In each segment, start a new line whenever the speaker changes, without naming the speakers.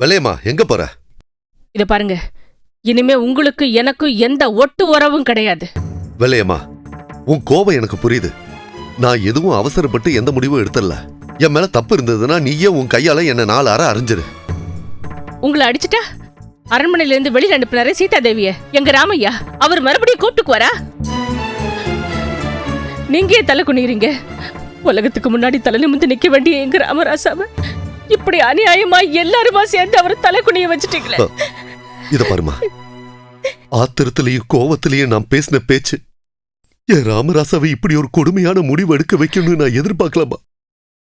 வெள்ளையம்மா எங்க போற?
இத பாருங்க. இனிமே உங்களுக்கு எனக்கும் எந்த ஒட்டு உறவும் கிடையாது.
வெள்ளையம்மா உன் கோபம் எனக்கு புரியுது. நான் எதுவும் அவசரப்பட்டு எந்த முடிவும் எடுத்துடல என் மேல தப்பு இருந்ததுன்னா நீயே உன் கையால என்ன நாலு அற அறிஞ்சிரு
உங்களை அடிச்சிட்டா? அரண்மனையில இருந்து வெளியில அனுப்பினாரே சீதா தேவிய எங்க ராமையா அவர் மறுபடியும் கூப்பிட்டுக்கு வரா? நீங்க ஏன் தலை குனிகிறீங்க உலகத்துக்கு முன்னாடி தலை நிமிந்து நிக்க வேண்டிய எங்க ராமராசாவ? இப்படி அநியாயமா எல்லாருமா சேர்ந்து அவர் தலை குனிய வச்சுட்டீங்களே
இத பாருமா. ஆத்திரத்திலையும் கோவத்திலையும் நான் பேசின பேச்சு என் ராமராசாவை இப்படி ஒரு கொடுமையான முடிவு எடுக்க வைக்கணும்னு நான் எதிர்பார்க்கலாமா?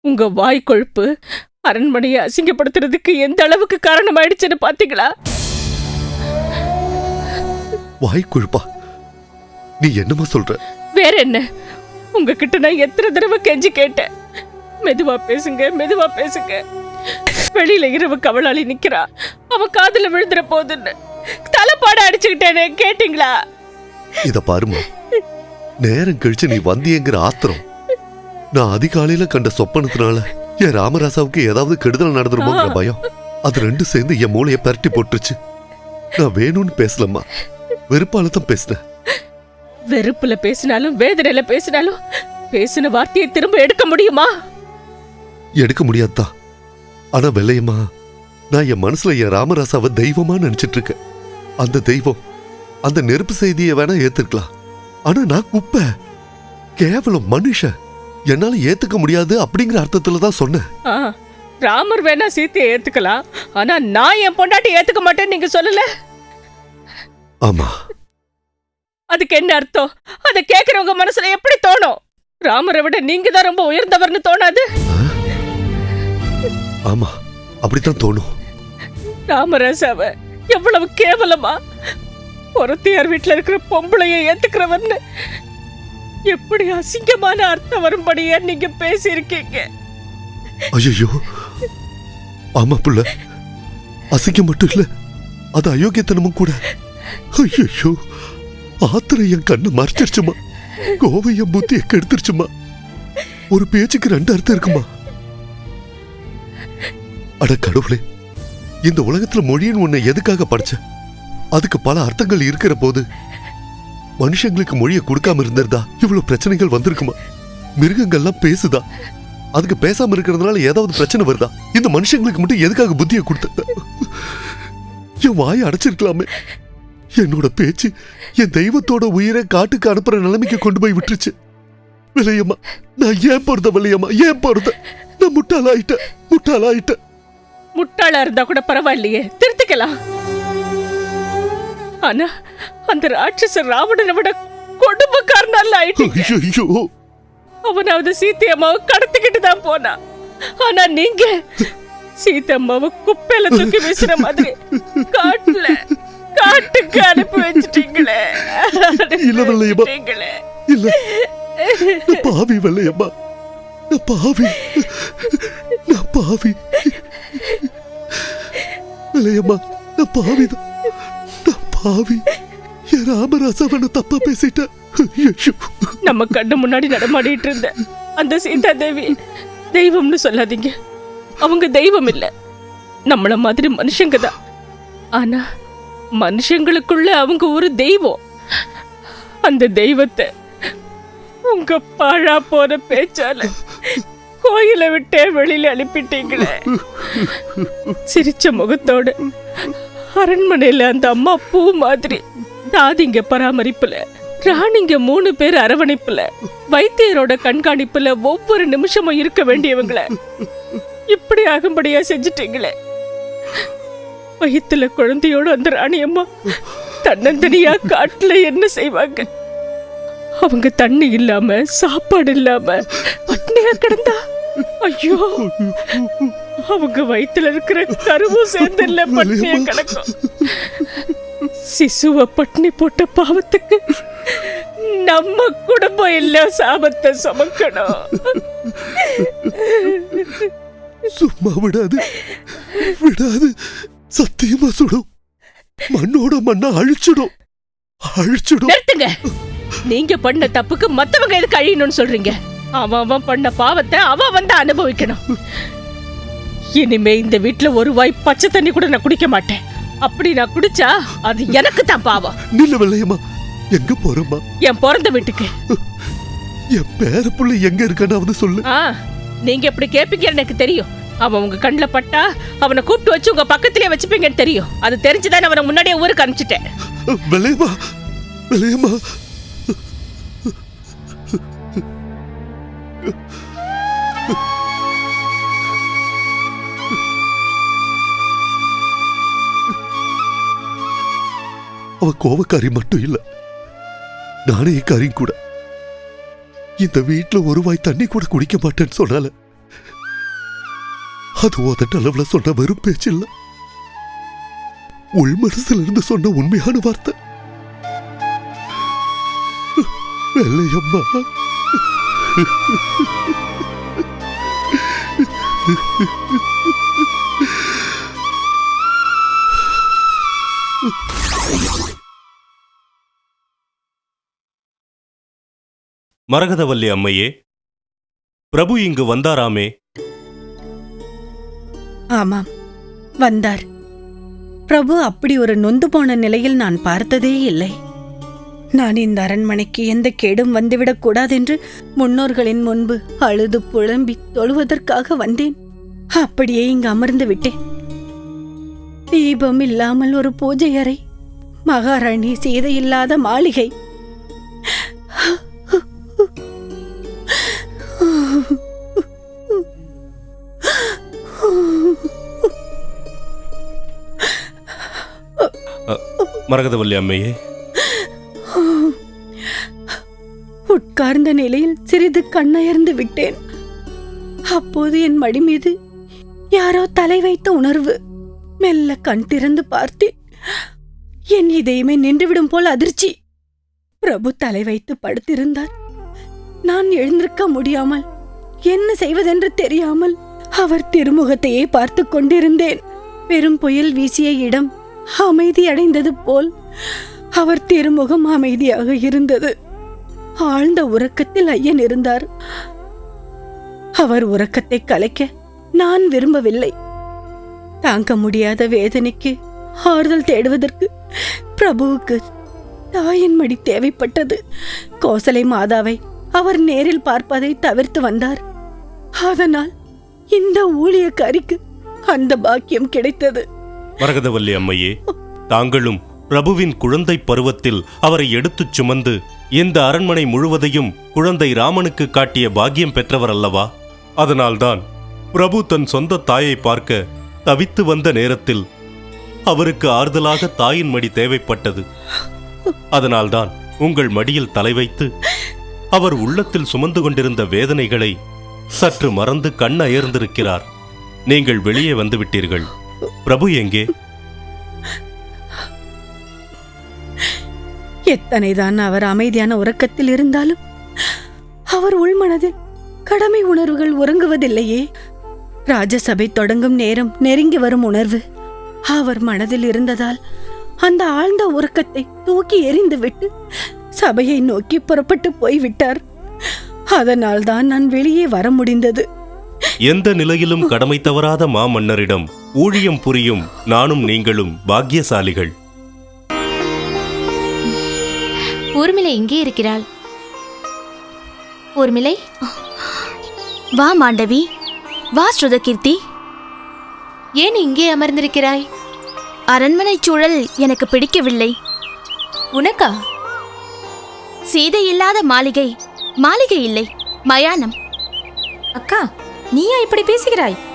உங்க வாய் கொழுப்பு அரண்மனையை அசிங்கப்படுத்துறதுக்கு எந்த அளவுக்கு காரணமாயிடுச்சுன்னு பாத்தீங்களா?
வாய் கொழுப்பா? நீ என்னமா சொல்ற?
வேற என்ன? உங்ககிட்ட நான் எத்தனை தடவை கெஞ்சி கேட்டேன். மெதுவா பேசுங்க மெதுவா பேசுங்க. வெளியில இரவு கவலாளி நிக்கிறா. அவ காதுல விழுந்துற போதுன்னு. தலைப்பாட அடிச்சுக்கிட்டேனே கேட்டீங்களா?
இத பாருமா. நேரம் கழிச்சு நீ வந்தியங்கிற ஆத்திரம். நான் அதிகாலையில கண்ட சொப்பனத்தினால என் ராமராசாவுக்கு ஏதாவது கெடுதல் நடந்துருமோங்கிற பயம். அது ரெண்டும் சேர்ந்து என் மூளைய பரட்டி போட்டுருச்சு. நான் வேணும்னு பேசலம்மா. வெறுப்பால தான் பேசினேன்.
வெறுப்புல பேசினாலும் வேதனையில பேசினாலும் பேசின வார்த்தையை திரும்ப எடுக்க முடியுமா?
எடுக்க முடியாதுதான். ஆனா வெள்ளையம்மா நான் என் மனசுல என் ராமராசாவை தெய்வமா நினைச்சிட்டு இருக்கேன் அந்த தெய்வம் அந்த நெருப்பு செய்தியை வேணா ஏத்துக்கலாம் ஆனா நான் குப்பை. கேவலம் மனுஷன் என்னால ஏத்துக்க முடியாது அப்படிங்கிற அர்த்தத்துல தான் சொன்னேன்.
ராமர் வேணா சீத்தையை ஏத்துக்கலாம். ஆனா நான் என் பொண்டாட்டி ஏத்துக்க மாட்டேன்னு நீங்க சொல்லல?
ஆமா.
அதுக்கு என்ன அர்த்தம்? அதை கேக்குறவங்க மனசுல எப்படி தோணும்? ராமரை விட நீங்க தான் ரொம்ப உயர்ந்தவர்னு தோணாது.
ஆமா அப்படித்தான் தோணும்.
ராமராசாவ எவ்வளவு கேவலமா? ஒருத்தையார் வீட்டுல இருக்கிற பொம்பளைய ஏத்துக்கிறவன்னு எப்படி அசிங்கமான அர்த்தம் வரும்படியா நீங்க பேசியிருக்கீங்க?
ஐயோ ஆமா புள்ள அசிங்கம் மட்டும் இல்ல அது அயோக்கியத்தனமும் கூட. ஐயோ ஆத்திரம் என் கண்ணை மறைச்சிருச்சுமா? கோவை என் புத்தியை கெடுத்துருச்சுமா? ஒரு பேச்சுக்கு ரெண்டு அர்த்தம் இருக்குமா? அட கடவுளே இந்த உலகத்துல மொழின்னு உன்னை எதுக்காக படிச்ச? அதுக்கு பல அர்த்தங்கள் இருக்கிற போது மனுஷங்களுக்கு மொழியை கொடுக்காம இருந்திருந்தா இவ்வளவு பிரச்சனைகள் வந்திருக்குமா? மிருகங்கள்லாம் பேசுதா? அதுக்கு பேசாம இருக்கிறதுனால ஏதாவது பிரச்சனை வருதா? இந்த மனுஷங்களுக்கு மட்டும் எதுக்காக புத்தியை கொடுத்த? என் வாயை அடைச்சிருக்கலாமே. என்னோட பேச்சு என் தெய்வத்தோட உயிரை காட்டுக்கு அனுப்புற நிலைமைக்கு கொண்டு போய் விட்டுருச்சு. விலையம்மா நான் ஏன் பொறுத்த விலையம்மா? ஏன் பொறுத்த நான் முட்டாளாயிட்டேன் முட்டாளாயிட்டேன்.
முட்டாளா இருந்தா கூட பரவாயில்லையே. திருத்திக்கலாம். ஆனா அந்த ராட்சச ராவணனை விட கொடுமைக்காரனால ஆயிட்டீங்க.
ஐயோ
அவனாவது சீத்தையம்மாவை கடத்திக்கிட்டு தான் போனா. ஆனா நீங்க சீத்தம்மாவை குப்பையில தூக்கி வீசுற மாதிரி காட்டுல காட்டுக்கு அனுப்பி வச்சிட்டீங்களே.
இல்ல, வள்ளையம்மா. இல்ல. பாவி வெள்ளையம்மா. நான் பாவி. நான் பாவி. வெள்ளையம்மா நான் பாவிதான் நான் பாவி. என் ராமராசவனை தப்பா பேசிட்டேன்
நம்ம கண்ணு முன்னாடி நடமாடிட்டு இருந்த அந்த சீதா தேவி தெய்வம்னு சொல்லாதீங்க. அவங்க தெய்வம் இல்ல. நம்மள மாதிரி மனுஷங்க தான். ஆனா மனுஷங்களுக்குள்ள அவங்க ஒரு தெய்வம். அந்த தெய்வத்தை உங்க பாழா போற பேச்சால கோயிலை விட்டே வெளியில அனுப்பிட்டீங்களே. சிரிச்ச முகத்தோட. அரண்மனையில அந்த அம்மா பூ மாதிரி. தாதிங்க பராமரிப்புல. ராணிங்க மூணு பேர் அரவணைப்புல. வைத்தியரோட கண்காணிப்புல ஒவ்வொரு நிமிஷமும் இருக்க வேண்டியவங்கள. இப்படி ஆகும்படியா செஞ்சிட்டீங்களே. வயிற்றுல குழந்தையோட அந்த ராணி அம்மா தன்னந்தனியா காட்டுல என்ன செய்வாங்க? அவங்க தண்ணி இல்லாம சாப்பாடு இல்லாம பட்னியா கிடந்தா? ஐயோ! அவங்க வயித்துல இருக்கிற கருவும் சேர்ந்து இல்ல பட்னியா கிடக்கும். சிசுவ பட்னி போட்ட பாவத்துக்கு நம்ம குடும்பம் இல்ல சாபத்தை சுமக்கணும்.
சும்மா விடாது விடாது. சத்தியமா சுடும் மண்ணோட மண்ணை அழிச்சிடும். அழிச்சிடும்.
நிறுத்துங்க. நீங்க பண்ண தப்புக்கு மத்தவங்க எதுக்கு அழியணும்னு சொல்றீங்க? அவன் அவன் பண்ண பாவத்தை அவன் வந்து அனுபவிக்கணும். இனிமே இந்த வீட்ல ஒரு வாய் பச்சை தண்ணி கூட நான் குடிக்க மாட்டேன். அப்படி நான் குடிச்சா அது எனக்கு தான் பாவம்.
நில்ல வெள்ளையம்மா எங்க போறோம்மா?
என் பிறந்த வீட்டுக்கு.
என் பேர புள்ள எங்க இருக்கான்னு சொல்லு.
நீங்க எப்படி கேப்பீங்கன்னு எனக்கு தெரியும். அவன் உங்க கண்ணில் பட்டா அவனை கூப்பிட்டு வச்சு உங்க பக்கத்திலே வச்சுப்பீங்கன்னு தெரியும். அது தெரிஞ்சுதான் அவனை முன்னாடியே ஊருக்கு அனுப்பிச்சிட்டேன்.
வெள்ளையம்மா வெள்ளையம்மா அவ கோவக்காரி மட்டும் இல்ல. நாணயக்காரியும் கூட. இந்த வீட்ல ஒரு வாய் தண்ணி கூட குடிக்க மாட்டேன்னு சொன்னால. அது உதட்ட அளவுல சொன்ன வெறும் பேச்சு இல்ல. உள் மனசுல இருந்து சொன்ன உண்மையான வார்த்தை. வெள்ளையம்மா.
மரகதவல்லி அம்மையே பிரபு இங்கு வந்தாராமே?
ஆமாம் வந்தார். பிரபு அப்படி ஒரு நொந்து போன நிலையில் நான் பார்த்ததே இல்லை. நான் இந்த அரண்மனைக்கு எந்த கேடும் வந்துவிடக் கூடாதென்று முன்னோர்களின் முன்பு அழுது புலம்பி தொழுவதற்காக வந்தேன். அப்படியே இங்கு அமர்ந்து விட்டேன். தீபம் இல்லாமல் ஒரு பூஜை அறை மகாராணி சீதை இல்லாத மாளிகை
மரகதவல்லி அம்மையே.
உட்கார்ந்த நிலையில் சிறிது கண்ணயர்ந்து விட்டேன். அப்போது என் மடி மீது யாரோ தலை வைத்த உணர்வு மெல்ல கண் திறந்து பார்த்தேன். என் இதயமே நின்றுவிடும் போல் அதிர்ச்சி. பிரபு தலை வைத்து படுத்திருந்தார். நான் எழுந்திருக்க முடியாமல் என்ன செய்வதென்று தெரியாமல் அவர் திருமுகத்தையே பார்த்து கொண்டிருந்தேன். பெரும் புயல் வீசிய இடம் அமைதியடைந்தது போல் அவர் திருமுகம் அமைதியாக இருந்தது. ஆழ்ந்த உறக்கத்தில் ஐயன் இருந்தார். அவர் உறக்கத்தை கலைக்க நான் விரும்பவில்லை. தாங்க முடியாத வேதனைக்கு ஆறுதல் தேடுவதற்கு பிரபுவுக்கு தாயின் மடி தேவைப்பட்டது. கோசலை மாதாவை அவர் நேரில் பார்ப்பதை தவிர்த்து வந்தார். அதனால் இந்த ஊழியக்காரிக்கு அந்த பாக்கியம் கிடைத்தது.
மரகதவல்லி அம்மையே தாங்களும் பிரபுவின் குழந்தை பருவத்தில் அவரை எடுத்துச் சுமந்து இந்த அரண்மனை முழுவதையும் குழந்தை ராமனுக்கு காட்டிய பாக்கியம் பெற்றவர் அல்லவா? அதனால்தான் பிரபு தன் சொந்த தாயை பார்க்க தவித்து வந்த நேரத்தில் அவருக்கு ஆறுதலாக தாயின் மடி தேவைப்பட்டது. அதனால்தான் உங்கள் மடியில் தலை வைத்து அவர் உள்ளத்தில் சுமந்து கொண்டிருந்த வேதனைகளை சற்று மறந்து கண் அயர்ந்திருக்கிறார். நீங்கள் வெளியே வந்துவிட்டீர்கள். பிரபு எங்கே?
எத்தனைதான் அவர் அமைதியான உறக்கத்தில் இருந்தாலும் அவர் உள்மனதில் கடமை உணர்வுகள் உறங்குவதில்லையே. ராஜசபை தொடங்கும் நேரம் நெருங்கி வரும் உணர்வு அவர் மனதில் இருந்ததால் அந்த ஆழ்ந்த உறக்கத்தை தூக்கி எறிந்துவிட்டு சபையை நோக்கி புறப்பட்டு போய்விட்டார். அதனால்தான் நான் வெளியே வர முடிந்தது.
எந்த நிலையிலும் கடமை தவறாத மாமன்னரிடம் ஊழியம் புரியும் நானும் நீங்களும் பாக்கியசாலிகள்.
ஊர்மிளை இங்கே இருக்கிறாள்? ஊர்மிளை? வா மாண்டவி. வா ஸ்ருதகீர்த்தி. ஏன் இங்கே அமர்ந்திருக்கிறாய்? அரண்மனை சூழல் எனக்கு பிடிக்கவில்லை. உனக்கா? சீதை இல்லாத மாளிகை. மாளிகை இல்லை. மயானம்.
அக்கா நீயா இப்படி பேசுகிறாய்?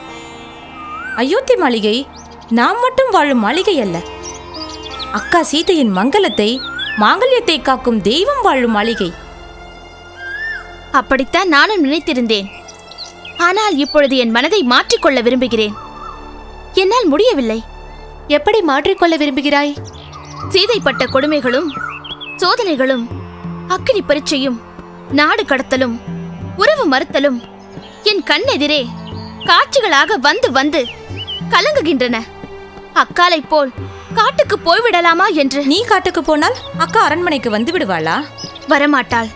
அயோத்தி மாளிகை நாம் மட்டும் வாழும் மாளிகை அல்ல. அக்கா சீதையின் மங்களத்தை மாங்கல்யத்தை காக்கும் தெய்வம் வாழும் மாளிகை.
அப்படித்தான் நானும் நினைத்திருந்தேன். ஆனால் இப்பொழுது என் மனதை மாற்றிக்கொள்ள விரும்புகிறேன். என்னால் முடியவில்லை. எப்படி மாற்றிக்கொள்ள விரும்புகிறாய்? சீதைப்பட்ட கொடுமைகளும் சோதனைகளும் அக்கினி பரீட்சையும் நாடு கடத்தலும் உறவு மறுத்தலும் என் கண்ணெதிரே காட்சிகளாக வந்து வந்து கலங்குகின்றன. அக்காலைப் போல் காட்டுக்கு போய்விடலாமா என்று.
நீ காட்டுக்கு போனால் அக்கா அரண்மனைக்கு வந்து விடுவாளா?
வரமாட்டாள்.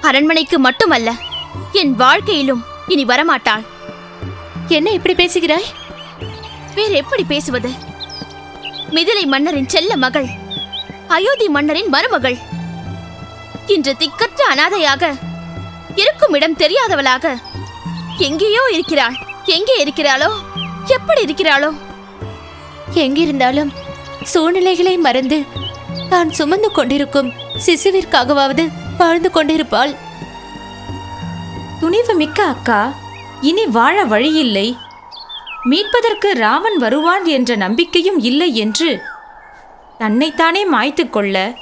அரண்மனைக்கு மட்டுமல்ல என் வாழ்க்கையிலும் இனி வரமாட்டாள். என்ன இப்படி பேசுகிறாய்? வேறு எப்படி பேசுவது? மிதிலை மன்னரின் செல்ல மகள் அயோத்தி மன்னரின் மருமகள். இன்று திக்கற்ற அனாதையாக இருக்கும் இடம் தெரியாதவளாக எங்கேயோ இருக்கிறாள். எங்கே இருக்கிறாளோ? எப்படி இருக்கிறாளோ?
எங்கிருந்தாலும் சூழ்நிலைகளை மறந்து தான் சுமந்து கொண்டிருக்கும் சிசுவிற்காகவாவது வாழ்ந்து கொண்டிருப்பாள்.
துணிவு மிக்க அக்கா இனி வாழ வழியில்லை. மீட்பதற்கு ராவன் வருவான் என்ற நம்பிக்கையும் இல்லை என்று தன்னைத்தானே மாய்த்து கொள்ள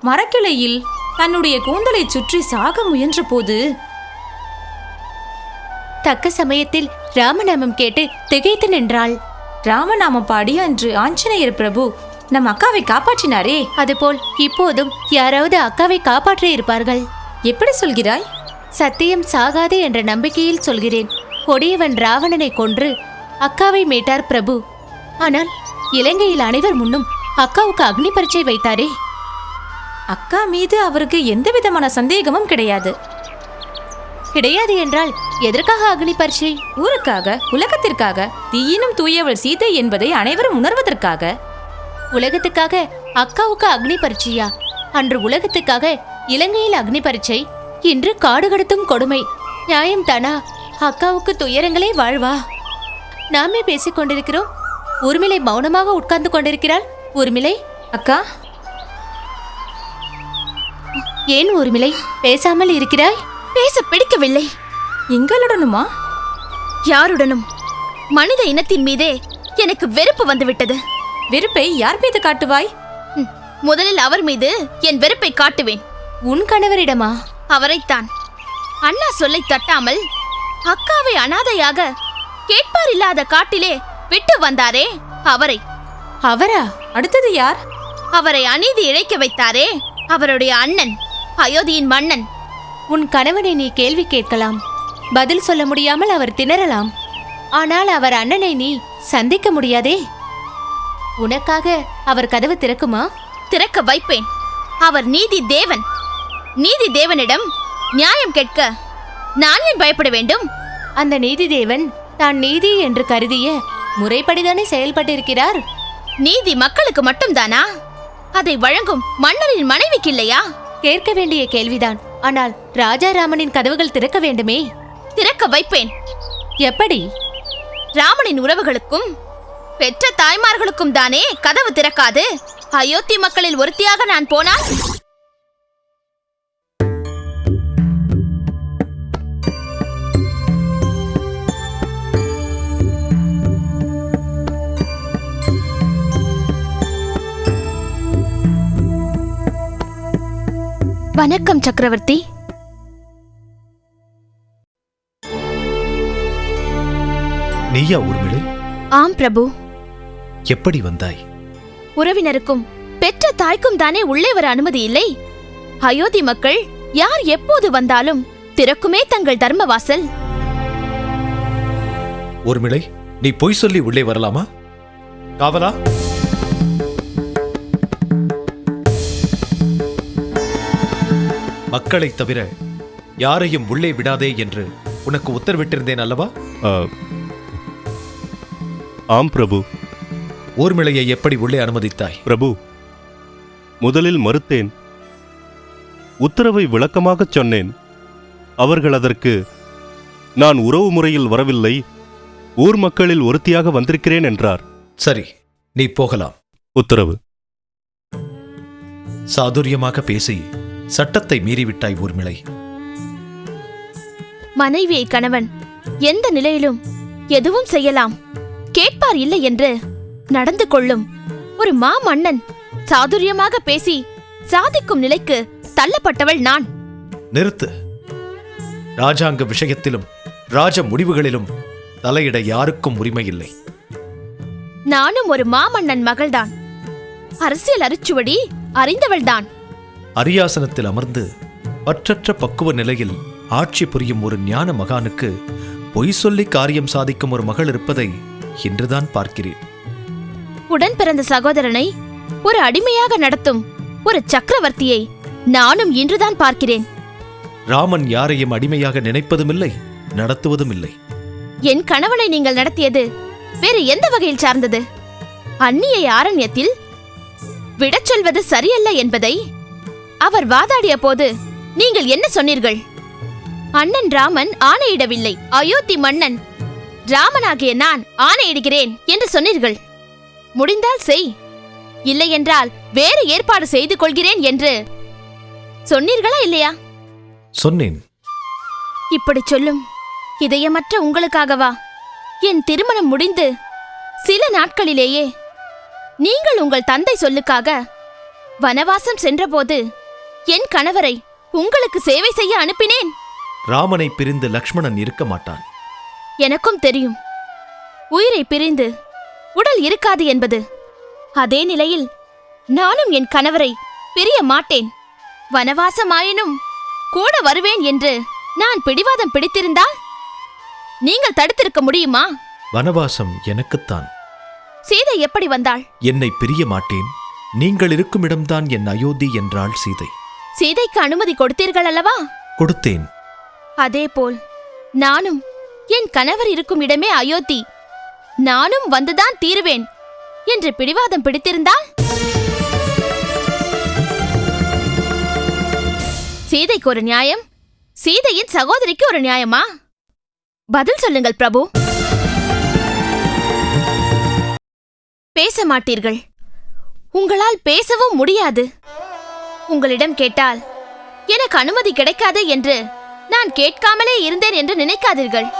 மரக்கிளையில் தன்னுடைய கூந்தலை சுற்றி சாக முயன்றபோது
தக்க சமயத்தில் ராமநாமம் கேட்டு திகைத்து நின்றாள்.
ராமநாமம் பாடி அன்று ஆஞ்சநேயர் பிரபு நம் அக்காவை காப்பாற்றினாரே.
அதுபோல் இப்போதும் யாராவது அக்காவை காப்பாற்ற இருப்பார்கள்.
எப்படி சொல்கிறாய்?
சத்தியம் சாகாது என்ற நம்பிக்கையில் சொல்கிறேன். கொடியவன் ராவணனை கொன்று அக்காவை மீட்டார் பிரபு. ஆனால் இலங்கையில் அனைவர் முன்னும் அக்காவுக்கு அக்னி பரீட்சை வைத்தாரே.
அக்கா மீது அவருக்கு எந்த விதமான சந்தேகமும் கிடையாது.
கிடையாது என்றால் எதற்காக அக்னி பரீட்சை?
ஊருக்காக உலகத்திற்காக தீயினும் தூயவள் சீதை என்பதை அனைவரும் உணர்வதற்காக.
உலகத்துக்காக அக்காவுக்கு அக்னி பரீட்சையா? அன்று உலகத்துக்காக இலங்கையில் அக்னி பரீட்சை. இன்று காடு கடத்தும் கொடுமை. நியாயம் தானா? அக்காவுக்கு துயரங்களே வாழ்வா? நாமே பேசிக் கொண்டிருக்கிறோம். உர்மிளை மௌனமாக உட்கார்ந்து கொண்டிருக்கிறாள். உர்மிளை?
அக்கா?
ஏன் உர்மிளை? பேசாமல் இருக்கிறாய்?
பேச பிடிக்கவில்லை.
எங்களுடனுமா?
யாருடனும். மனித இனத்தின் மீதே எனக்கு வெறுப்பு வந்துவிட்டது.
வெறுப்பை யார் மீது காட்டுவாய்?
முதலில் அவர் மீது என் வெறுப்பை காட்டுவேன்.
உன் கணவரிடமா?
அவரைத்தான். அண்ணா சொல்லை தட்டாமல் அக்காவை அனாதையாக கேட்பார் இல்லாத காட்டிலே விட்டு வந்தாரே அவரை.
அவரா?
அடுத்தது யார்?
அவரை அநீதி இழைக்க வைத்தாரே அவருடைய அண்ணன் அயோத்தியின் மன்னன்.
உன் கணவனை நீ கேள்வி கேட்கலாம். பதில் சொல்ல முடியாமல் அவர் திணறலாம். ஆனால் அவர் அண்ணனை நீ சந்திக்க முடியாதே. உனக்காக அவர் கதவு திறக்குமா?
திறக்க வைப்பேன். அவர் நீதி தேவன். நீதி தேவனிடம் நியாயம் கேட்க நான் ஏன் பயப்பட வேண்டும்?
அந்த நீதி தேவன் தான் நீதி என்று கருதிய முறைப்படிதானே செயல்பட்டிருக்கிறார்?
நீதி மக்களுக்கு மட்டும்தானா? அதை வழங்கும் மன்னரின் மனைவிக்கு இல்லையா?
கேட்க வேண்டிய கேள்விதான். ஆனால் ராஜாராமனின் கதவுகள் திறக்க வேண்டுமே.
திறக்க வைப்பேன்.
எப்படி?
ராமனின் உறவுகளுக்கும் பெற்ற தாய்மார்களுக்கும் தானே கதவு திறக்காது? அயோத்தி மக்களில் ஒருத்தியாக நான் போனால்? வணக்கம் சக்கரவர்த்தி.
நீயா ஊர்மிளை?
ஆம் பிரபு.
எப்படி வந்தாய்?
உறவினருக்கும் பெற்ற தாய்க்கும் தானே உள்ளே வர அனுமதி இல்லை? அயோத்தி மக்கள் யார் எப்போது வந்தாலும் திறக்குமே தங்கள் தர்மவாசல்.
ஊர்மிளை நீ பொய் சொல்லி உள்ளே வரலாமா? காவலா? மக்களைத் தவிர யாரையும் உள்ளே விடாதே என்று உனக்கு உத்தரவிட்டிருந்தேன் அல்லவா?
ஆம் பிரபு.
ஊர்மிளையை எப்படி உள்ளே அனுமதித்தாய்?
பிரபு முதலில் மறுத்தேன். உத்தரவை விளக்கமாகச் சொன்னேன். அவர்கள் அதற்கு நான் உறவு முறையில் வரவில்லை. ஊர் மக்களில் ஒருத்தியாக வந்திருக்கிறேன் என்றார்.
சரி நீ போகலாம்.
உத்தரவு.
சாதுரியமாக பேசி சட்டத்தை மீறிவிட்டாய் ஊர்மிளை.
மனைவியை கணவன் எந்த நிலையிலும் எதுவும் செய்யலாம். கேட்பார் இல்லை என்று நடந்து கொள்ளும் ஒரு மாமன்னன் சாதுரியமாக பேசி சாதிக்கும் நிலைக்கு தள்ளப்பட்டவள் நான்.
நிறுத்து. ராஜாங்க விஷயத்திலும் ராஜ முடிவுகளிலும் தலையிட யாருக்கும் உரிமை இல்லை.
நானும் ஒரு மாமன்னன் மகள்தான். அரசியல் அரிச்சுவடி அறிந்தவள்தான்.
அரியாசனத்தில் அமர்ந்து பற்றற்ற பக்குவ நிலையில் ஆட்சி புரியும் ஒரு ஞான மகானுக்கு பொய் சொல்லி காரியம் சாதிக்கும் ஒரு மகள் இருப்பதை இன்றுதான் பார்க்கிறேன்.
உடன் பிறந்த சகோதரனை ஒரு அடிமையாக நடத்தும் ஒரு சக்கரவர்த்தியை நானும் இன்றுதான் பார்க்கிறேன்.
ராமன் யாரையும் அடிமையாக நினைப்பதுமில்லை நடத்துவதும் இல்லை
என் கணவனை நீங்கள் நடத்தியது வேறு எந்த வகையில் சார்ந்தது? அந்நிய ஆரண்யத்தில் விடச் சொல்வது சரியல்ல என்பதை அவர் வாதாடிய போது நீங்கள் என்ன சொன்னீர்கள்? அண்ணன் ராமன் ஆணையிடவில்லை. அயோத்தி மன்னன் ராமனாகிய நான் ஆணையிடுகிறேன் என்று சொன்னீர்கள். முடிந்தால் செய். இல்லையென்றால் வேறு ஏற்பாடு செய்து கொள்கிறேன் என்று சொன்னீர்களா இல்லையா?
சொன்னேன்.
இப்படி சொல்லும். இதயமற்ற உங்களுக்காகவா? என் திருமணம் முடிந்து சில நாட்களிலேயே நீங்கள் உங்கள் தந்தை சொல்லுக்காக வனவாசம் சென்றபோது என் கணவரை உங்களுக்கு சேவை செய்ய அனுப்பினேன்.
ராமனை பிரிந்து லக்ஷ்மணன் இருக்க மாட்டான்.
எனக்கும் தெரியும். உயிரை பிரிந்து உடல் இருக்காது என்பது. அதே நிலையில் நானும் என் கணவரை பிரிய மாட்டேன். வனவாசமாயினும் கூட வருவேன் என்று நான் பிடிவாதம் பிடித்திருந்தால்? நீங்கள் தடுத்திருக்க முடியுமா?
வனவாசம் எனக்குத்தான்.
சீதை எப்படி வந்தாள்?
என்னை பிரிய மாட்டேன். நீங்கள் இருக்கும் இடம்தான் என் அயோத்தி என்றாள் சீதை.
சீதைக்கு அனுமதி கொடுத்தீர்கள் அல்லவா?
கொடுத்தேன்.
அதேபோல் நானும் என் கணவர் இருக்கும் இடமே அயோத்தி. நானும் வந்துதான் தீருவேன். என்று பிடிவாதம் பிடித்திருந்தால்? சீதைக்கு ஒரு நியாயம் சீதையின் சகோதரிக்கு ஒரு நியாயமா? பதில் சொல்லுங்கள் பிரபு. பேச மாட்டீர்கள். உங்களால் பேசவும் முடியாது. உங்களிடம் கேட்டால் எனக்கு அனுமதி கிடைக்காது என்று நான் கேட்காமலே இருந்தேன் என்று நினைக்காதீர்கள்.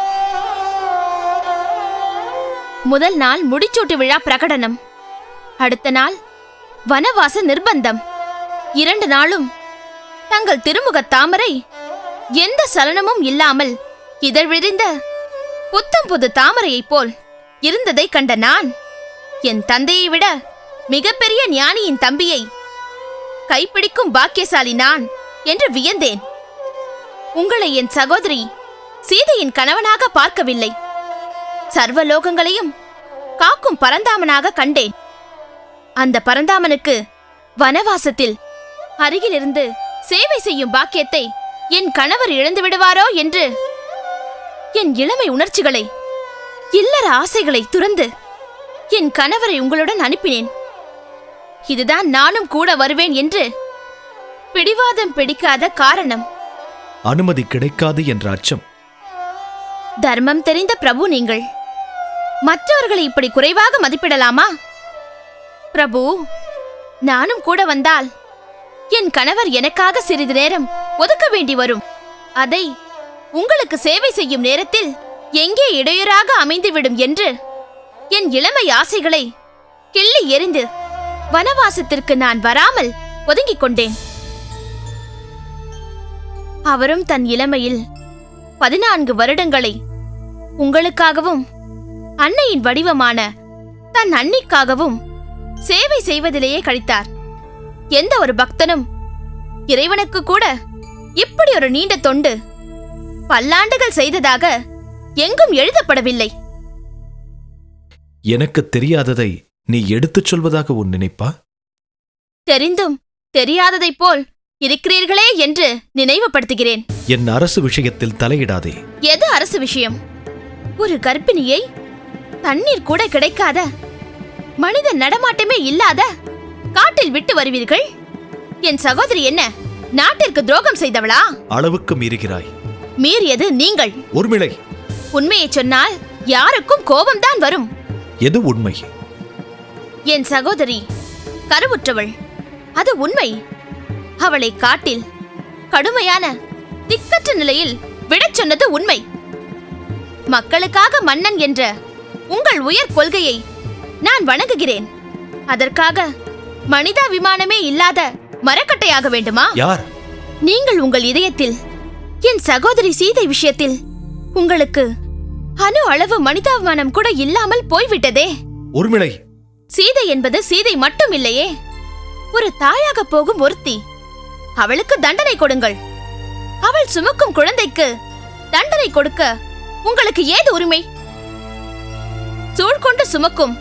முதல் நாள் முடிச்சூட்டு விழா பிரகடனம். அடுத்த நாள் வனவாச நிர்பந்தம். இரண்டு நாளும் தங்கள் திருமுகத் தாமரை எந்த சலனமும் இல்லாமல் இதழ் விரிந்த புத்தம் புது தாமரையைப் போல் இருந்ததை கண்ட நான் என் தந்தையை விட மிகப்பெரிய ஞானியின் தம்பியை கைப்பிடிக்கும் பாக்கியசாலி நான் என்று வியந்தேன். உங்களை என் சகோதரி சீதையின் கணவனாக பார்க்கவில்லை. சர்வலோகங்களையும் காக்கும் பரந்தாமனாக கண்டேன். அந்த பரந்தாமனுக்கு வனவாசத்தில் அருகிலிருந்து சேவை செய்யும் பாக்கியத்தை என் கணவர் இழந்து விடுவாரோ என்று என் இளமை உணர்ச்சிகளை இல்லற ஆசைகளை துறந்து என் கணவரை உங்களுடன் அனுப்பினேன். இதுதான் நானும் கூட வருவேன் என்று பிடிவாதம் பிடிக்காத காரணம்.
அனுமதி கிடைக்காது என்ற அச்சம்.
தர்மம் தெரிந்த பிரபு நீங்கள். மற்றவர்களை இப்படி குறைவாக மதிப்பிடலாமா? பிரபு நானும் கூட வந்தால் என் கணவர் எனக்காக சிறிது நேரம் ஒதுக்க வேண்டி வரும். அதை உங்களுக்கு சேவை செய்யும் நேரத்தில் எங்கே இடையூறாக அமைந்துவிடும் என்று என் இளமை ஆசைகளை கிள்ளி எறிந்து வனவாசத்திற்கு நான் வராமல் ஒதுங்கிக் கொண்டேன். அவரும் தன் இளமையில் பதினான்கு வருடங்களை உங்களுக்காகவும் அன்னையின் வடிவமான தன் அன்னிக்காகவும் சேவை செய்வதிலேயே கழித்தார். எந்த ஒரு பக்தனும் இறைவனுக்கு கூட இப்படி ஒரு நீண்ட தொண்டு பல்லாண்டுகள் செய்ததாக எங்கும் எழுதப்படவில்லை.
எனக்கு தெரியாததை நீ எடுத்துச் சொல்வதாக உன் நினைப்பா?
தெரிந்தும் தெரியாததைப் போல் இருக்கிறீர்களே என்று நினைவுபடுத்துகிறேன்.
என் அரசு விஷயத்தில் தலையிடாதே.
எது அரசு விஷயம்? ஒரு கர்ப்பிணியை தண்ணீர் கூட கிடைக்காத மனித நடமாட்டமே இல்லாத காட்டில் விட்டு வருவீர்கள்? என் சகோதரி என்ன நாட்டிற்கு துரோகம் செய்தவளா?
அளவுக்கு மீறுகிறாய்.
மீறியது நீங்கள்.
உர்மிளை
உண்மையை சொன்னால் யாருக்கும் கோபம்தான் வரும்.
எது உண்மை?
என் சகோதரி கருவுற்றவள். அது உண்மை. அவளை காட்டில் கடுமையான திக்கற்ற நிலையில் விடச் சொன்னது உண்மை. மக்களுக்காக மன்னன் என்ற உங்கள் உயர் கொள்கையை நான் வணங்குகிறேன். அதற்காக மனிதாபிமானமே இல்லாத மரக்கட்டையாக வேண்டுமா?
யார்?
நீங்கள் உங்கள் இதயத்தில் என் சகோதரி சீதை விஷயத்தில் உங்களுக்கு அணு அளவு மனிதாபிமானம் கூட இல்லாமல் போய்விட்டதே.
உர்மிளை
சீதை என்பது சீதை மட்டும் இல்லையே ஒரு தாயாக போகும் ஒருத்தி. அவளுக்கு தண்டனை கொடுங்கள். அவள் சுமக்கும் குழந்தைக்கு தண்டனை கொடுக்க உங்களுக்கு ஏது உரிமை? சூழ்கொண்டு சுமக்கும்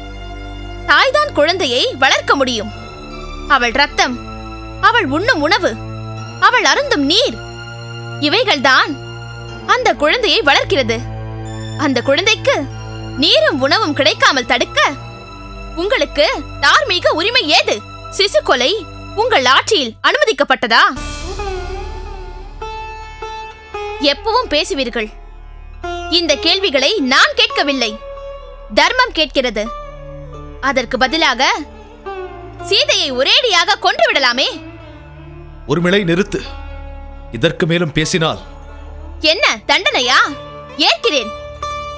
தாய்தான் குழந்தையை வளர்க்க முடியும். அவள் ரத்தம் அவள் உண்ணும் உணவு அவள் அருந்தும் நீர் இவைகள்தான் அந்த குழந்தையை வளர்க்கிறது. அந்த குழந்தைக்கு நீரும் உணவும் கிடைக்காமல் தடுக்க உங்களுக்கு தார்மீக உரிமை ஏது? சிசு கொலை உங்கள் ஆட்சியில் அனுமதிக்கப்பட்டதா? எப்பவும் பேசுவீர்கள். இந்த கேள்விகளை நான் கேட்கவில்லை. தர்மம் கேட்கிறது. அதற்கு பதிலாக சீதையை ஒரேடியாக கொன்று விடலாமே
ஒருமிளை நிறுத்து. இதற்கு மேலும் பேசினால்.
என்ன தண்டனையா? ஏற்கிறேன்.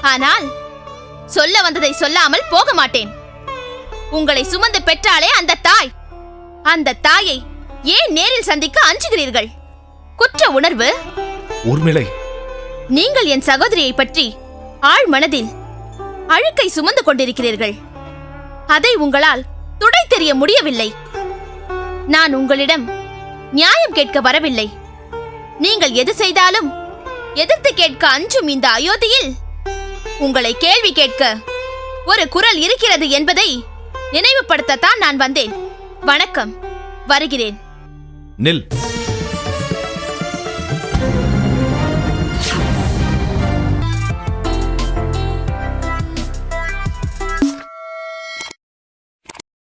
ஆனால் சொல்ல வந்ததை சொல்லாமல் போக மாட்டேன். உங்களை சுமந்து பெற்றாலே அந்த தாய். அந்த தாயை ஏன் நேரில் சந்திக்க அஞ்சுகிறீர்கள்? குற்ற உணர்வு?
ஊர்மிளை.
நீங்கள் என் சகோதரியை பற்றி ஆழ் மனதில் அழுக்கை சுமந்து கொண்டிருக்கிறீர்கள். அதை உங்களால் துடை தெரிய முடியவில்லை. நான் உங்களிடம் நியாயம் கேட்க வரவில்லை. நீங்கள் எது செய்தாலும் எதிர்த்து கேட்க அஞ்சும் இந்த அயோத்தியில் உங்களை கேள்வி கேட்க ஒரு குரல் இருக்கிறது என்பதை நினைவுபடுத்தத்தான் நான் வந்தேன். வணக்கம். வருகிறேன்.
நில்.